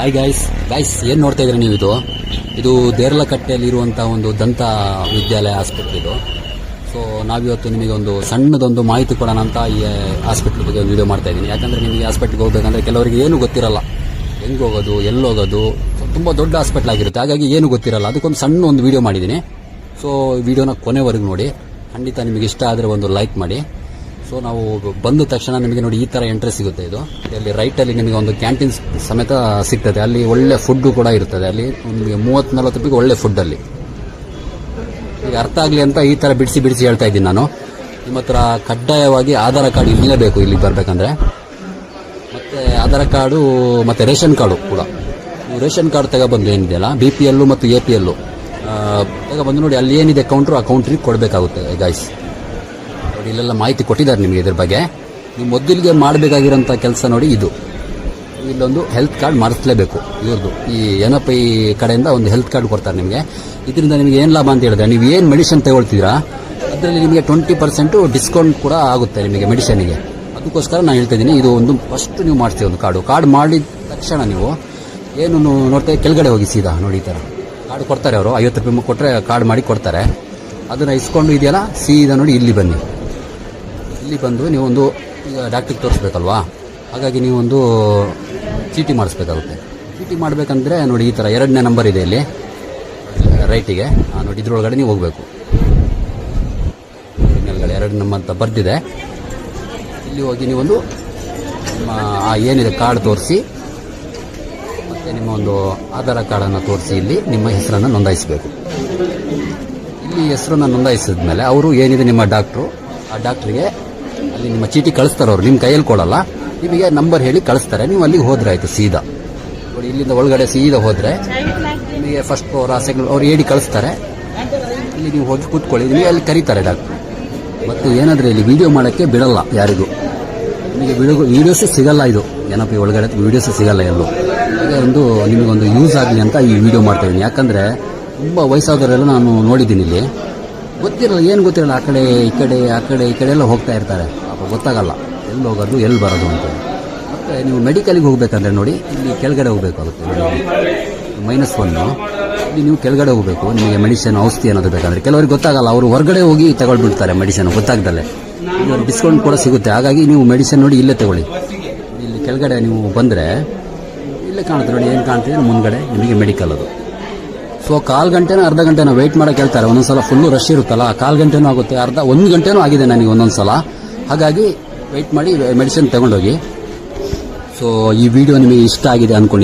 Hi guys guys ಏನು ನೋಡ್ತಾ ಇದ್ರಿ ನೀವು ಇದು? ಇದು ದೇರ್ಲಕಟ್ಟೆಯಲ್ಲಿರುವಂಥ ಒಂದು ದಂತ ವಿದ್ಯಾಲಯ ಆಸ್ಪತ್ರೆ ಇದು. ಸೊ ನಾವಿವತ್ತು ನಿಮಗೆ ಒಂದು ಸಣ್ಣದೊಂದು ಮಾಹಿತಿ ಕೊಡೋಣ ಅಂತ ಈ ಹಾಸ್ಪಿಟ್ಲ್ ಬಗ್ಗೆ ವಿಡಿಯೋ ಮಾಡ್ತಾ ಇದ್ದೀನಿ. ಯಾಕಂದರೆ ನಿಮಗೆ ಹಾಸ್ಪಿಟ್ಲ್ಗೆ ಹೋಗ್ಬೇಕಂದ್ರೆ ಕೆಲವರಿಗೆ ಏನು ಗೊತ್ತಿರಲ್ಲ. ಹೆಂಗೆ ಹೋಗೋದು, ಎಲ್ಲಿ ಹೋಗೋದು ತುಂಬ ದೊಡ್ಡ ಹಾಸ್ಪಿಟ್ಲ್ ಆಗಿರುತ್ತೆ. ಹಾಗಾಗಿ ಏನು ಗೊತ್ತಿರಲ್ಲ. ಅದಕ್ಕೊಂದು ಸಣ್ಣ ಒಂದು ವಿಡಿಯೋ ಮಾಡಿದ್ದೀನಿ. ಸೊ ವಿಡಿಯೋನ ಕೊನೆವರೆಗೂ ನೋಡಿ. ಖಂಡಿತ ನಿಮಗೆ ಇಷ್ಟ ಆದರೆ ಒಂದು ಲೈಕ್ ಮಾಡಿ. ಸೊ ನಾವು ಬಂದ ತಕ್ಷಣ ನಿಮಗೆ ನೋಡಿ ಈ ಥರ ಎಂಟ್ರಿ ಸಿಗುತ್ತೆ ಇದು. ಇಲ್ಲಿ ರೈಟಲ್ಲಿ ನಿಮಗೆ ಒಂದು ಕ್ಯಾಂಟೀನ್ ಸಮೇತ ಸಿಗ್ತದೆ. ಅಲ್ಲಿ ಒಳ್ಳೆ ಫುಡ್ ಕೂಡ ಇರ್ತದೆ. ಅಲ್ಲಿ ನಿಮಗೆ ಮೂವತ್ತು ನಲ್ವತ್ತು ರೂಪಾಯಿಗೆ ಒಳ್ಳೆ ಫುಡ್ ಅಲ್ಲಿ. ಈಗ ಅರ್ಥ ಆಗಲಿ ಅಂತ ಈ ಥರ ಬಿಡಿಸಿ ಬಿಡಿಸಿ ಹೇಳ್ತಾ ಇದ್ದೀನಿ ನಾನು. ನಿಮ್ಮ ಹತ್ರ ಕಡ್ಡಾಯವಾಗಿ ಆಧಾರ್ ಕಾರ್ಡ್ ಇರಲೇಬೇಕು ಇಲ್ಲಿಗೆ ಬರಬೇಕಂದ್ರೆ. ಮತ್ತೆ ಆಧಾರ್ ಕಾರ್ಡು ಮತ್ತೆ ರೇಷನ್ ಕಾರ್ಡು ಕೂಡ. ರೇಷನ್ ಕಾರ್ಡ್ ತಗೊಬಂದು ಏನಿದೆಯಲ್ಲ ಬಿ ಪಿ ಎಲ್ಲು ಮತ್ತು ಎ ಪಿ ಎಲ್ಲು ತಗೊಬಂದು ನೋಡಿ ಅಲ್ಲಿ ಏನಿದೆ ಕೌಂಟ್ರು ಆ ಕೌಂಟ್ರಿಗೆ ಕೊಡಬೇಕಾಗುತ್ತೆ ಗಾಯ್ಸ್ ನೋಡಿ, ಇಲ್ಲೆಲ್ಲ ಮಾಹಿತಿ ಕೊಟ್ಟಿದ್ದಾರೆ ನಿಮಗೆ ಇದ್ರ ಬಗ್ಗೆ. ನೀವು ಮೊದಲಿಗೆ ಮಾಡಬೇಕಾಗಿರೋಂಥ ಕೆಲಸ ನೋಡಿ ಇದು. ಇಲ್ಲೊಂದು ಹೆಲ್ತ್ ಕಾರ್ಡ್ ಮಾಡಿಸ್ಲೇಬೇಕು. ಇವ್ರದ್ದು ಈ ಐ ಕಡೆಯಿಂದ ಒಂದು ಹೆಲ್ತ್ ಕಾರ್ಡ್ ಕೊಡ್ತಾರೆ ನಿಮಗೆ. ಇದರಿಂದ ನಿಮಗೆ ಏನು ಲಾಭ ಅಂತ ಹೇಳಿದ್ರೆ, ನೀವು ಏನು ಮೆಡಿಸಿನ್ ತಗೊಳ್ತೀರಾ, ಅದರಲ್ಲಿ ನಿಮಗೆ ಟ್ವೆಂಟಿ ಪರ್ಸೆಂಟು ಡಿಸ್ಕೌಂಟ್ ಕೂಡ ಆಗುತ್ತೆ ನಿಮಗೆ ಮೆಡಿಸಿನ್ಗೆ ಅದಕ್ಕೋಸ್ಕರ ನಾನು ಹೇಳ್ತಾ ಇದ್ದೀನಿ, ಇದು ಒಂದು ಫಸ್ಟ್ ನೀವು ಮಾಡ್ತೀವಿ ಒಂದು ಕಾರ್ಡು ಕಾರ್ಡ್ ಮಾಡಿದ ತಕ್ಷಣ ನೀವು ಏನು ನೋಡ್ತಾ ಕೆಳಗಡೆ ಹೋಗಿ ಸೀದಾ, ನೋಡಿ ಈ ಥರ ಕಾರ್ಡ್ ಕೊಡ್ತಾರೆ ಅವರು. ಐವತ್ತು ರೂಪಾಯಿ ಕೊಟ್ಟರೆ ಕಾರ್ಡ್ ಮಾಡಿ ಕೊಡ್ತಾರೆ. ಅದನ್ನು ಇಸ್ಕೊಂಡು ಇದೆಯಲ್ಲ, ಸೀದಾ ನೋಡಿ ಇಲ್ಲಿ ಬನ್ನಿ. ಇಲ್ಲಿ ಬಂದು ನೀವೊಂದು ಈಗ ಡಾಕ್ಟ್ರಿಗೆ ತೋರಿಸ್ಬೇಕಲ್ವಾ? ಹಾಗಾಗಿ ನೀವೊಂದು ಚೀಟಿ ಮಾಡಿಸ್ಬೇಕಾಗುತ್ತೆ. ಚೀಟಿ ಮಾಡಬೇಕಂದ್ರೆ ನೋಡಿ ಈ ಥರ ಎರಡನೇ ನಂಬರ್ ಇದೆ ಇಲ್ಲಿ. ರೈಟಿಗೆ ನೋಡಿ ಇದ್ರೊಳಗಡೆ ನೀವು ಹೋಗಬೇಕು. ಮೇಲ್ಗಡೆ ಎರಡು ನಂಬರ್ ಅಂತ ಬರ್ದಿದೆ. ಇಲ್ಲಿ ಹೋಗಿ ನೀವೊಂದು ನಿಮ್ಮ, ಆ, ಏನಿದೆ ಕಾರ್ಡ್ ತೋರಿಸಿ, ಮತ್ತು ನಿಮ್ಮ ಒಂದು ಆಧಾರ್ ಕಾರ್ಡನ್ನು ತೋರಿಸಿ ಇಲ್ಲಿ ನಿಮ್ಮ ಹೆಸರನ್ನು ನೋಂದಾಯಿಸಬೇಕು. ಇಲ್ಲಿ ಹೆಸರನ್ನು ನೋಂದಾಯಿಸಿದ ಮೇಲೆ ಅವರು ಏನಿದೆ ನಿಮ್ಮ ಡಾಕ್ಟ್ರು ಆ ಡಾಕ್ಟ್ರಿಗೆ ನಿಮ್ಮ ಚೀಟಿ ಕಳಿಸ್ತಾರೆ ಅವರು ನಿಮ್ಮ ಕೈಯಲ್ಲಿ ಕೊಡಲ್ಲ. ನಿಮಗೆ ನಂಬರ್ ಹೇಳಿ ಕಳಿಸ್ತಾರೆ. ನೀವು ಅಲ್ಲಿಗೆ ಹೋದ್ರೆ ಆಯಿತು ಸೀದಾ. ನೋಡಿ, ಇಲ್ಲಿಂದ ಒಳಗಡೆ ಸೀದಾ ಹೋದರೆ ನಿಮಗೆ ಫಸ್ಟ್ ಫ್ಲೋರ್ ಸೆಕೆಂಡ್ ಅವ್ರು ಹೇಳಿ ಕಳಿಸ್ತಾರೆ. ಇಲ್ಲಿ ನೀವು ಹೋಗಿ ಕೂತ್ಕೊಳ್ಳಿ. ನಿಮಗೆ ಅಲ್ಲಿ ಕರೀತಾರೆ ಡಾಕ್ಟ್ರು ಮತ್ತು ಏನಾದರೂ ಇಲ್ಲಿ ವಿಡಿಯೋ ಮಾಡೋಕ್ಕೆ ಬಿಡಲ್ಲ ಯಾರಿಗೂ. ನಿಮಗೆ ವಿಡಿಯೋ ವೀಡಿಯೋಸೇ ಸಿಗಲ್ಲ ಇದು. ಏನಪ್ಪ ಒಳಗಡೆ ವೀಡಿಯೋಸು ಸಿಗಲ್ಲ ಎಲ್ಲೂ. ಅದೇ ಒಂದು, ನಿಮಗೊಂದು ಯೂಸ್ ಆಗಲಿ ಅಂತ ಈ ವಿಡಿಯೋ ಮಾಡ್ತಾಯಿದ್ದೀನಿ ಯಾಕಂದರೆ ತುಂಬ ವಯಸ್ಸಾದವರೆಲ್ಲ ನಾನು ನೋಡಿದ್ದೀನಿ ಇಲ್ಲಿ. ಗೊತ್ತಿರಲ್ಲ, ಏನು ಗೊತ್ತಿರಲ್ಲ, ಆ ಕಡೆ, ಈ ಕಡೆ, ಆ ಕಡೆ, ಈ ಕಡೆ ಎಲ್ಲ ಹೋಗ್ತಾ ಇರ್ತಾರೆ. ಪಾಪ ಗೊತ್ತಾಗಲ್ಲ. ಎಲ್ಲಿ ಹೋಗೋದು, ಎಲ್ಲಿ ಬರೋದು ಅಂತ. ಮತ್ತು ನೀವು ಮೆಡಿಕಲಿಗೆ ಹೋಗಬೇಕಂದ್ರೆ ನೋಡಿ, ಇಲ್ಲಿ ಕೆಳಗಡೆ ಹೋಗಬೇಕಾಗುತ್ತೆ ಮೈನಸ್ ಒನ್ನು ಇಲ್ಲಿ ನೀವು ಕೆಳಗಡೆ ಹೋಗಬೇಕು. ನಿಮಗೆ ಮೆಡಿಸಿನ್ ಔಷಧಿ ಅನ್ನೋದು ಬೇಕಂದ್ರೆ. ಕೆಲವರಿಗೆ ಗೊತ್ತಾಗಲ್ಲ, ಅವರು ಹೊರಗಡೆ ಹೋಗಿ ತಗೊಳ್ಬಿಡ್ತಾರೆ ಮೆಡಿಸಿನ್ ಗೊತ್ತಾಗ್ದಲೆ ಡಿಸ್ಕೌಂಟ್ ಕೂಡ ಸಿಗುತ್ತೆ. ಹಾಗಾಗಿ ನೀವು ಮೆಡಿಸಿನ್ ನೋಡಿ ಇಲ್ಲೇ ತಗೊಳ್ಳಿ. ಇಲ್ಲಿ ಕೆಳಗಡೆ ನೀವು ಬಂದರೆ, ಇಲ್ಲೇ ಕಾಣುತ್ತೆ ನೋಡಿ, ಏನು ಕಾಣ್ತೀವಿ ಮುಂದ್ಗಡೆ ನಿಮಗೆ ಮೆಡಿಕಲ್ ಅದು. ಸೊ ಕಾಲು ಗಂಟೆನೋ ಅರ್ಧ ಗಂಟೆನೋ ವೆಯ್ಟ್ ಮಾಡೋಕ್ಕೆ ಹೇಳ್ತಾರೆ. ಒಂದೊಂದು ಸಲ ಫುಲ್ಲು ರಶ್ ಇರುತ್ತಲ್ಲ ಕಾಲು ಗಂಟೆನೂ ಆಗುತ್ತೆ. ಅರ್ಧ, ಒಂದು ಗಂಟೆನೂ ಆಗಿದೆ ನನಗೆ ಒಂದೊಂದ್ಸಲ. ಹಾಗಾಗಿ ವೆಯ್ಟ್ ಮಾಡಿ ಮೆಡಿಸಿನ್ ತಗೊಂಡೋಗಿ. ಸೊ ಈ ವಿಡಿಯೋ ನಿಮಗೆ ಇಷ್ಟ ಆಗಿದೆ ಅನ್ಕೊಂಡು